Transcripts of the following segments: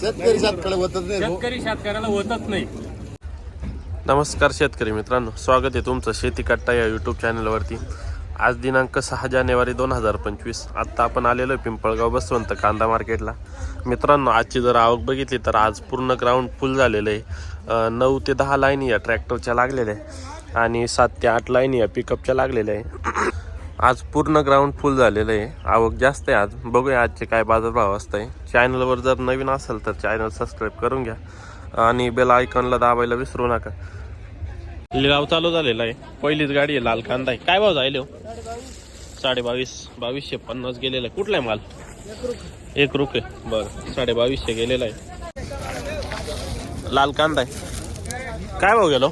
शेतकरी शेतकडे होतच नाही भाऊ. शेतकरी शेतकऱ्याला होतच नाही. नमस्कार शेतकरी मित्रांनो स्वागत आहे तुमचं शेती कट्टा या यूट्यूब चॅनलवरती आज दिनांक सहा जानेवारी दोन हजार पंचवीस. आत्ता आपण आलेलो आहे पिंपळगाव बसवंत कांदा मार्केटला. मित्रांनो आजची जर आवक बघितली तर आज पूर्ण ग्राउंड फुल झालेलं आहे. अं, नऊ ते दहा लाईनी या ट्रॅक्टरच्या लागलेल्या आहे. आणि सात ते आठ लाईनी या पिकअपच्या लागलेल्या आहे. आज पूर्ण ग्राउंड फुल झालेलं आहे. आवक जास्त आहे आज. बघूया आजचे काय बाजारभाव असत आहे चॅनलवर जर नवीन असेल तर चॅनल सबस्क्राईब करून घ्या. आणि बेल आयकॉनला दाबायला विसरू नका. लिलाव चालू झालेला आहे. पहिलीच गाडी आहे लाल कांदा आहे. काय भाव झाले हो? साडे बावीस बावीसशे पन्नास गेलेला आहे. कुठला आहे माल? एक रुपये बरं साडे बावीसशे गेलेला आहे. लाल कांदा आहे. काय भाव गेलो?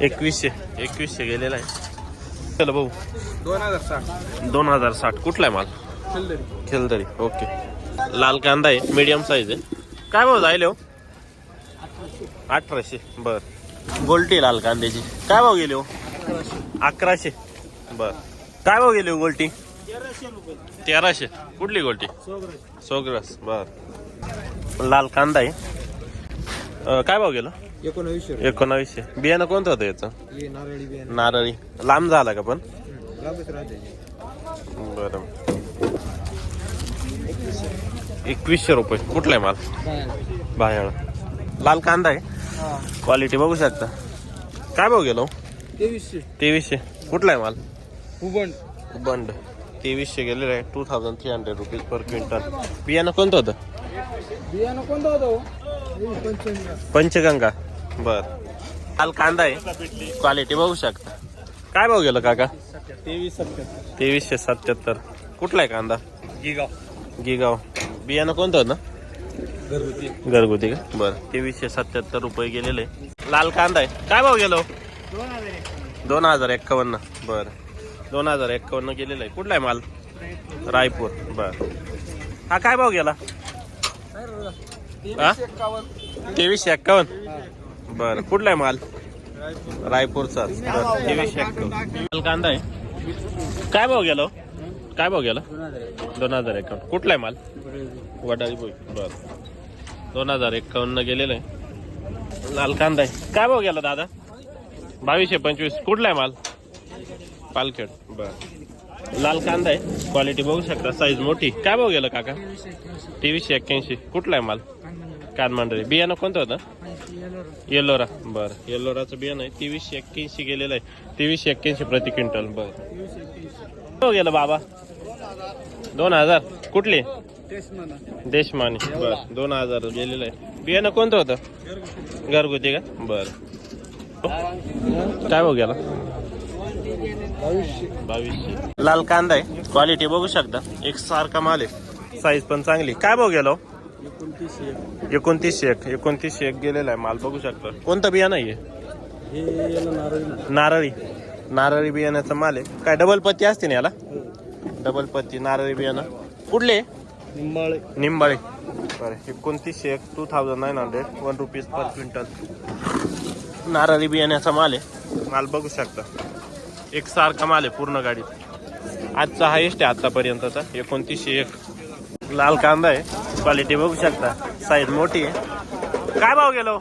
एकवीसशे. एकवीसशे गेलेला आहे. चला भाऊ? दोन हजार साठ. दोन हजार साठ. कुठला आहे माल? खेलदरी. ओके. लाल कांदा आहे. मीडियम साईज आहे. काय भाव जाईल हो? अठराशे. बर. गोल्टी लाल कांद्याची. काय भाव गेले हो? अकराशे. बर. काय भाव गेले हो गोल्टी? तेराशे. कुठली गोल्टी? सोग्रस. बर. लाल कांदा आहे. अं, काय भाव गेला? एकोणावीसशे एकोणावीसशे. बियाणं कोणतं होतं याचं? रुपये नारळी बियाणे. नारळी. लांब झाला का पण? राहते बरं. एकवीसशे रुपये. कुठला आहे माल? बाहेर. लाल कांदा आहे? क्वालिटी बघू शकता. काय भाव गेलो तेवीसशे. तेवीसशे. कुठला आहे माल? उबंड बंड तेवीसशे गेलेलं आहे. Two thousand three hundred rupees per quintal बियाणं कोणतं होतं? बियाणं कोणतं होतं पंच्याण्णव पंचगंगा. बर. लाल कांदा आहे. क्वालिटी बघू शकता. काय भाव गेलं काका? तेवीस तेवीसशे सत्याहत्तर. कुठला आहे कांदा? गिगाव. गिगाव बियाणं कोणतं होतं घरगुती घरगुती. का बरं. तेवीसशे सत्याहत्तर रुपये गेलेले. लाल कांदा आहे. काय भाव गेलो? दोन हजार एक्कावन्न. बरं. दोन हजार एक्कावन्न गेलेलं आहे. कुठला आहे माल? रायपूर. बर. हा काय भाव गेला? हा? तेवीसशे एक्कावन्न? बरं. कुठला आहे माल? रायपूरचा तेवीसशे एक्कावन्न. कांदा आहे. काय भाव गेलो हो? काय भाव गेला? दोन हजार एक्कावन्न. कुठला आहे माल? वडाळी बोई. बरं. दोन हजार एक्कावन्न गेलेलं आहे. लाल कांदा आहे. काय भाव गेला दादा? बावीसशे पंचवीस. कुठला आहे माल? पालखेड. बर. लाल कांदा आहे. क्वालिटी बघू शकता. साईज मोठी. काय भाव गेला काका? तेवीसशे एक्क्याऐंशी. कुठला आहे माल? कानमांडळी बियाणं कोणतं होतं? येलोरा. बरं. येलोराचं बियाणं आहे. तेवीसशे एक्क्याऐंशी गेलेलं आहे. तेवीसशे एक्क्याऐंशी प्रति क्विंटल. बरं. हो गेलं बाबा. दोन हजार. कुठले? देशमाने. बर. दोन हजार गेलेलं आहे. बियाणं कोणतं होतं? घरगुती का? बर. काय भाऊ गेला? बावीसशे. लाल कांदा आहे. क्वालिटी बघू शकता. एक सारखा माल आहे. साईज पण चांगली. काय भाऊ गेलो हो? एकोणतीसशे एक. एकोणतीसशे एक. गेलेला आहे. माल बघू शकता. कोणतं बियाणं आहे हे? नारळी नारळी. बियाण्याचा माल आहे. काय डबल पत्ती असते ना याला? डबल पत्ती नारळी बियाणं. कुठले? निंबाळे. निंबाळे. बरं एकोणतीसशे एक two thousand nine hundred one rupees per quintal नारळी बियाण्याचा माल आहे. माल बघू शकता. एक सारखा माल आहे पूर्ण गाडीत. आजचा हायेस्ट आहे आतापर्यंतचा. एकोणतीसशे एक. लाल कांदा आहे. क्वालिटी बघू शकता. साईज मोठी आहे. काय भाव गेलो?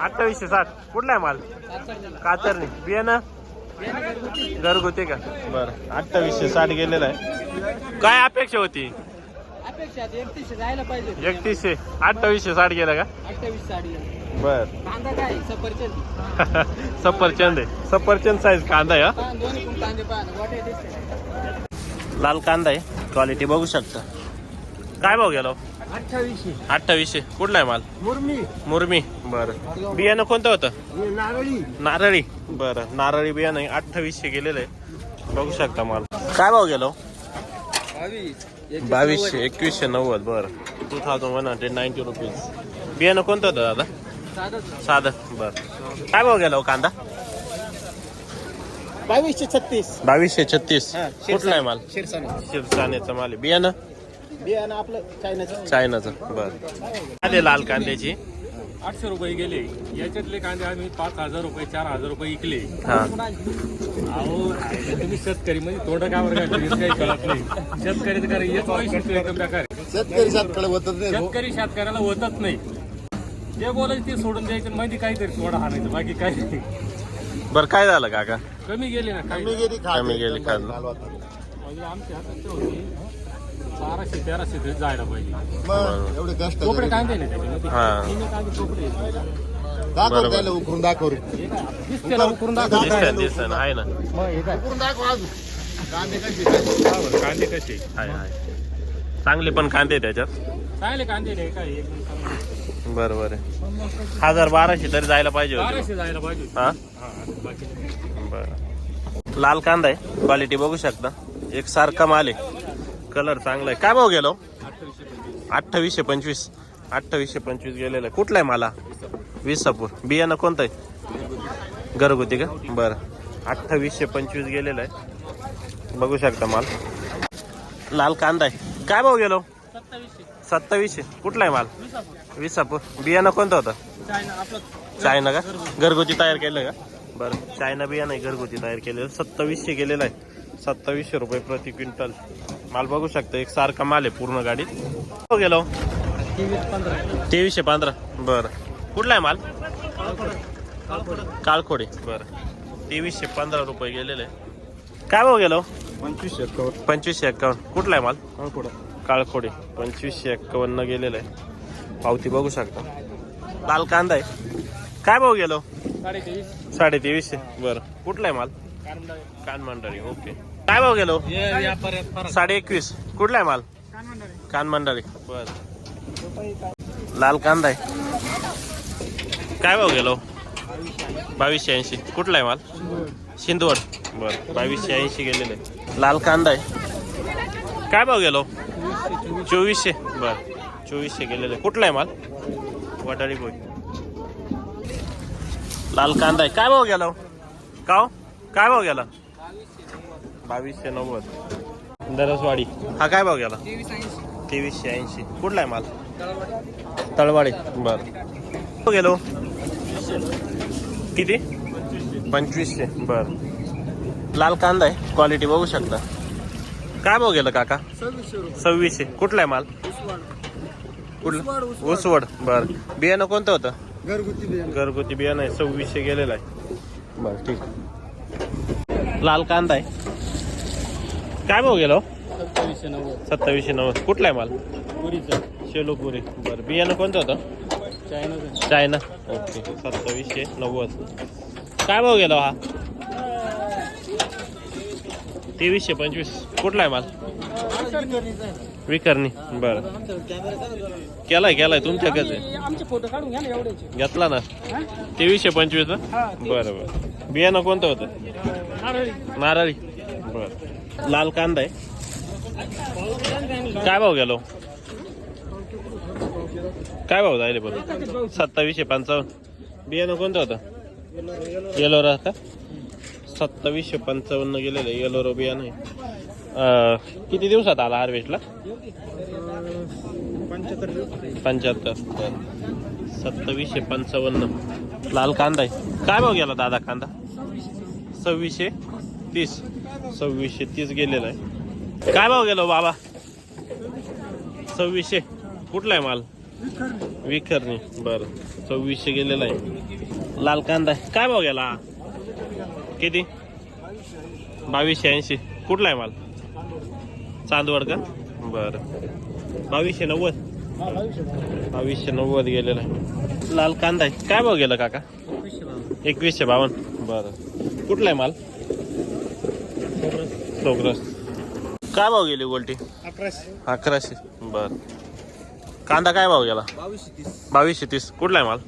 अठ्ठावीसशे साठ कुठला आहे माल? कातरणी. बियाणं घरगुती का? बरं. अठ्ठावीसशे साठ गेलेला आहे. काय अपेक्षा होती? एकतीसशे. जायला पाहिजे एकतीसशे अठ्ठावीसशे साठ गेलं का? अठ्ठावीस साडी बर. कांदा काय सफरचंद सफरचंद आहे सफरचंद साईज कांदा आहे हा लाल कांदा आहे. क्वालिटी बघू शकता. काय भाव गेलो? अठ्ठावीसशे. अठ्ठावीसशे. कुठला आहे माल? मुरमी. मुरमी. बरं. बियाणं कोणतं होतं? नारळी. नारळी. बरं. नारळी बियाणं अठ्ठावीसशे गेलेलं आहे. बघू शकता माल. काय भाव गेलो? बावीस. बावीसशे एकवीसशे नव्वद. बरं. Two thousand one hundred ninety rupees बियाणं कोणतं होतं दादा? साधं. बरं. काय भाव गेला हो कांदा? बावीसशे छत्तीस. बावीसशे छत्तीस. कुठला आहे माल? शिरसाने शिवसानेचा माल आहे. बियाणं? बियाणं आपलं चायनाचं. चायनाचं बरं. आले लाल कांद्याची. आठशे रुपये गेले. याच्यातले कांदे आम्ही पाच हजार रुपये चार हजार रुपये विकले. हा. अहो तुम्ही शेतकरी म्हणजे तोंड का बरं घालतो हेच काही कळत नाही. शेतकरी तर हेच वैशिष्ट्य. शेतकरी शेतकडे होतच नाही भाऊ. शेतकरी शेतकऱ्याला होतच नाही. जे बोलायचं ते सोडून द्यायचं आणि माहिती काहीतरी थोडं हाणायचं बाकी काही नाही. बरं काय झालं काका? कमी गेले ना काही कमी गेली खात कमी गेली खात. म्हणजे आमच्या हातात बाराशे तेराशे तरी जायला पाहिजे. मग एवढे कष्ट कोपडे कांदे नाही त्याच्यामध्ये हा. तीन कांदे कोपडे आहेत. दाखव बरोबर. त्याला उकरून दाखव. रे. हे काय? दिसते ना उकरून दाखव. दिसतंय दिसतंय ना. आहे ना. मग हे काय? उकरून दाखव अजून. कांदे कशी काय? कांदे कसे आहे आहे चांगले पण कांदे त्याच्यात चांगले कांदे नाही काय? एकदम चांगले. बरं बरं हजार बाराशे तरी जायला पाहिजे होते. बाराशे जायला पाहिजे हा? हा बाकी नाही. बरं. लाल कांदा आहे. क्वालिटी बघू शकता. एक सारखा माल आहे. कलर चांगला आहे. काय भाव गेलो? अठ्ठावीसशे पंचवीस. अठ्ठावीसशे पंचवीस गेलेलं. आहे कुठला आहे मला? विसापूर. बियाणं कोणतं आहे? घरगुती का? बरं. अठ्ठावीसशे पंचवीस गेलेलं आहे. बघू शकता माल. लाल कांदा आहे. काय भाव गेलो? सत्तावीसशे. कुठला आहे माल? विसापूर. बियाणं कोणतं होतं? चायना का? घरगुती तयार केलं का? बरं. चायना बियाणं घरगुती तयार केलेलं. सत्तावीसशे गेलेलं आहे. सत्तावीसशे रुपये प्रति क्विंटल. माल बघू शकता एक सारखा माल आहे पूर्ण गाडीत. हो गेलो. तेवीसशे पंधरा. बरं. कुठला आहे माल? काळखोडे बरं. तेवीसशे पंधरा रुपये गेलेले. काय भाव गेलो? पंचवीसशे एकावन्न. पंचवीसशे एक्कावन्न. कुठला आहे माल? काळखोडे पंचवीसशे एक्कावन्न गेलेलं. आहे पावती बघू शकता. लाल कांदा आहे. काय भाव गेलो? साडे तेवीस साडे तेवीसशे बरं. कुठला आहे माल? कानमंडारी ओके. काय भाव गेलो? साडे एकवीस. कुठला आहे माल? कानमंडारी बर. लाल कांदा आहे. काय भाव गेलो? बावीसशे ऐंशी. कुठला आहे माल? शिंदवड. बर. बावीसशे ऐंशी गेलेले. लाल कांदा आहे. काय भाव गेलो? चोवीसशे. बर. चोवीसशे गेलेले. कुठला आहे माल? वटाळी बोई. लाल कांदा आहे. काय भाव गेला? का हो? काय भाव गेला? बावीसशे नव्वद. दरसवाडी. हा काय भाव गेला? तेवीसशे ऐंशी. कुठला आहे माल? तळवाडी. बर. हो गेलो. किती? पंचवीसशे. बर. लाल कांदा आहे. क्वालिटी बघू शकता. काय भाव गेलं काका? सव्वीसशे. कुठला आहे माल? कुठलं? उसवड. बर. बियाणं कोणतं होतं? घरगुती बियाणं. घरगुती बियाणं आहे. सव्वीसशे गेलेलं आहे. बरं ठीक. लाल कांदा आहे. काय भाव गेलो? सत्तावीसशे नव्वद. सत्तावीसशे नव्वद. कुठला आहे माल? पुरीचं. शेलोपुरी. बरं. बियाणं कोणतं होतं? चायनाचं. चायना. ओके. सत्तावीसशे नव्वद. काय भाव गेला हा? तेवीसशे पंचवीस. कुठला आहे माल? विकरणी. बरं. केलाय केलाय. तुमच्याकडे आहे. आमचे फोटो काढून घ्या ना एवढ्याचे घेतला ना? तेवीसशे पंचवीस ना? बरं बरं. बियाणं कोणतं होतं? नारळी. बर. लाल कांदा आहे. काय भाव गेलो? काय भाव जायले बरं सत्तावीसशे पंचावन्न. बियाणं कोणतं होतं? येलोरा का? सत्तावीसशे पंचावन्न गेलेलं आहे येलोरा बियाणं आहे. किती दिवसात आला हार्वेस्टला पंच्याहत्तर. सत्तावीसशे पंचावन्न. लाल कांदा आहे. काय भाव गेला दादा कांदा? सव्वीसशे तीस. सव्वीसशे तीस गेलेला आहे. काय भाव गेलो बाबा? सव्वीसशे. कुठला आहे माल? विखरणी. बरं. सव्वीसशे गेलेला आहे. लाल कांदा आहे. काय भाव गेला? किती? बावीसशे ऐंशी. कुठला आहे माल? चांदवड का? बरं. बावीसशे नव्वद. बावीसशे नव्वद गेलेला आहे. लाल कांदा आहे. काय भाव गेला काका? एकवीसशे बावन्न. बरं. कुठला आहे माल? सोग्रस काय भाव गेली गोल्टी? अकराशे. अकराशे. बर. कांदा काय भाव गेला? बावीसशे तीस. बावीसशे तीस. कुठला आहे माल?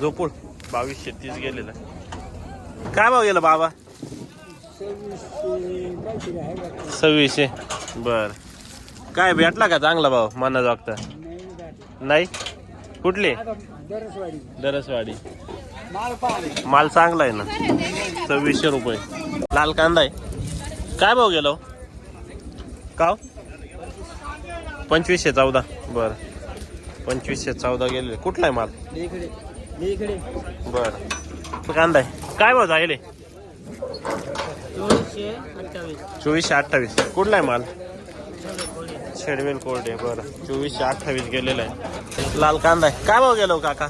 झोपूळ बावीसशे तीस गेलेला. आहे काय भाव गेला बाबा? सव्वीसशे बर. काय भेटला का चांगला भाव? मना जोगता नाही कुठले? दरसवाडी. माल चांगला आहे ना. सव्वीसशे रुपये. लाल कांदा आहे. काय भाव गेलो? का हो? पंचवीसशे चौदा. बरं. पंचवीसशे चौदा गेले. कुठला आहे माल? बर. कांदा आहे. काय भाव जाईल चोवीसशे अठ्ठावीस. कुठला आहे माल? शेडवेल कोरडे बरं. चोवीसशे अठ्ठावीस गेलेला आहे. लाल कांदा आहे. काय भाव गेलो काका?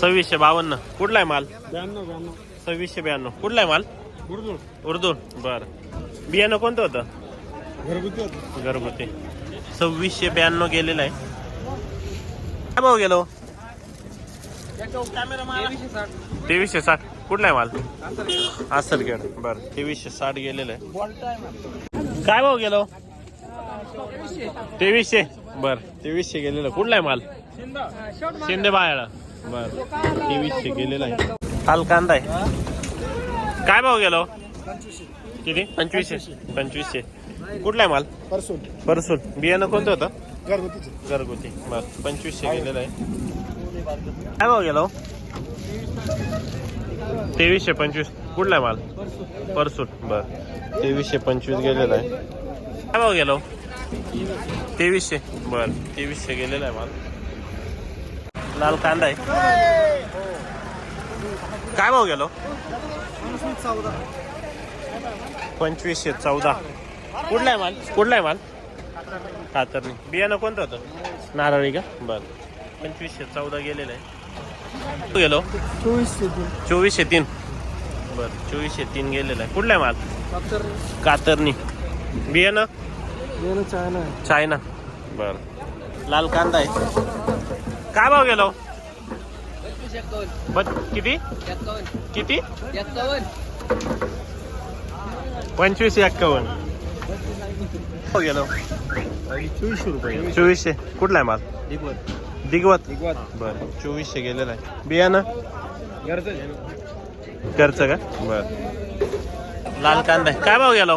सव्वीसशे बावन्न. कुठला आहे माल? ब्याण्णव ब्याण्णव. सव्वीसशे ब्याण्णव. कुठला आहे माल? उर्दू. उर्दून बरं. बियाणं कोणतं होतं? घरगुती होतं. घरगुती. सव्वीसशे ब्याण्णव गेलेलं आहे. काय भाव गेलो? तेवीसशे साठ. कुठला आहे माल? असलगड बरं तेवीसशे साठ गेलेलं आहे. काय भाव गेलो? तेवीसशे. बर तेवीसशे गेलेलं. कुठला आहे माल? शिंदे बायाळा. बर तेवीसशे गेलेलं आहे. हाल कांदा आहे. काय भाव गेलो? किती? पंचवीसशे. पंचवीसशे. कुठला आहे माल? परसून परसून बियाणं कोणतं होतं? घरगुतीचे. घरगुती. बर. पंचवीसशे गेलेलं आहे. काय भाव गेलो? तेवीसशे पंचवीस. कुठला आहे माल? परसून बर. तेवीसशे पंचवीस गेलेला आहे. काय भाव गेलो? तेवीसशे. बर. तेवीसशे गेलेला आहे माल. लाल कांदा आहे. काय भाव गेलो? पंचवीसशे चौदा. कुठला आहे माल? कुठला आहे माल? कातरणी. बियाणं कोणतं होतं? नारळी का? बरं. पंचवीसशे चौदा गेलेलं आहे. गेलो? चोवीसशे तीन. चोवीसशे तीन. बरं चोवीसशे तीन गेलेलं आहे. कुठला आहे माल? कातरणी. बियाणं? येणं चायना चायना. बरं. लाल कांदा आहे. काय भाव गेलो? एक्कावन्न बट किती? एक्कावन्न किती? एक्कावन्न पंचवीस एक्कावन्न हो गेलो. चोवीसशे रुपये. चोवीसशे. कुठला आहे माल? दिगवत. दिगवत. दिगवत. बरं. चोवीसशे गेलेलं आहे. बियाणं? घरचं. घरचं का? बर. लाल कांदा आहे. काय भाव गेलो?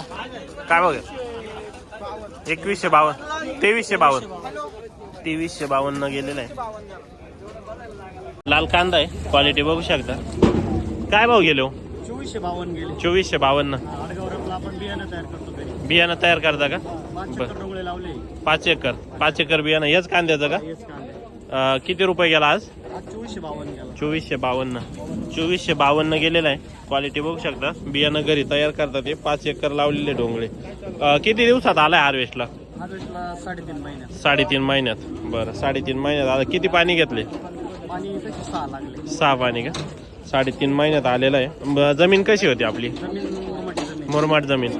काय भाव गेलो? एकवीसशे बावन्न. तेवीसशे बावन्न. तेवीसशे बावन्न गेलेलं आहे. लाल कांदा आहे. क्वालिटी बघू शकता. काय भाव गेलो चोवीसशे बावन्न गेले. चोवीसशे बावन्न. आपण बियाणं तयार करतो घरी. बियाणं तयार करता का? पाच बर. पाच एकर. पाच एकर बियाणं. हेच कांद्याचं का? किती रुपये गेला आज? चोवीसशे बावन्न चोवीसशे बावन्न. चोवीसशे बावन्न गेलेलं आहे. क्वालिटी बघू शकता. बियाणं घरी तयार करतात ते पाच एकर लावलेले डोंगळे किती दिवसात आलाय हार्वेस्टला हार्वेस्टला साडेतीन महिन्यात. साडेतीन महिन्यात. बरं साडेतीन महिन्यात. आता किती पाणी घेतले? तशी सहा लागले? सहा पाणी का? साडेतीन महिन्यात आलेलं आहे. ब- जमीन कशी होती आपली? जमीन मुरमाटी जमीन. मुरमाड जमीन.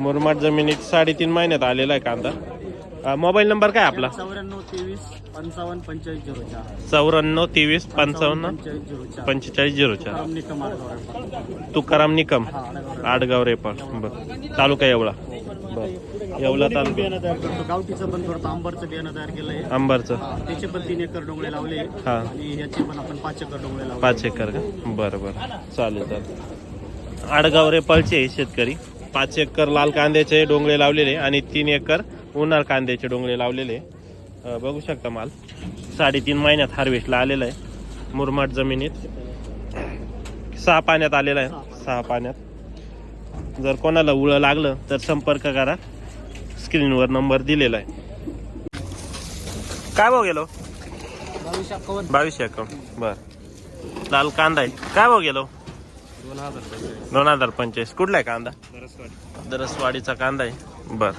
मुरमाड जमिनीत साडेतीन महिन्यात आलेला आहे कांदा. मोबाईल नंबर काय आपला? चौऱ्याण्णव तेवीस पंचावन्न पंचेचाळीस झिरो चार. चौऱ्याण्णव तेवीस पंचावन्न पंचेचाळीस झिरो चार. पंचेचाळीस झिरो चार. राम निकम आडगाव तुकाराम निकम आडगाव आडगाव रेपाळ बर. तालुका एवढा. बर. एवढा तालुका. बियाणं तयार करतो. गावठीचं पण करतो आंबरचं बियाणं तयार केलंय. अंबरचं हा, त्याचे पण तीन एकर डोंगळे लावले. हा. आणि याचे पण आपण पाच एकर डोंगळे लावले. पाच एकर का? बरं बरं. चालेल चालेल. आडगाव रेपाळचे आहे शेतकरी. पाच एकर लाल कांद्याचे डोंगळे लावलेले आणि तीन एकर उन्हाळ कांद्याचे डोंगळे लावलेले बघू शकता माल. साडेतीन महिन्यात हार्वेस्टला आलेला आहे. मुरमाड जमिनीत. सहा पाण्यात आलेला आहे. सहा पाण्यात. जर कोणाला उळं लागलं तर संपर्क करा. स्क्रीनवर नंबर दिलेला आहे. काय भाव गेलो? बावीस अकाउंट बर. लाल कांदा आहे. काय भाव गेलो? दोन हजार दोन हजार पंचवीस कुठला आहे कांदा? दरसवाडीचा कांदा आहे. बर.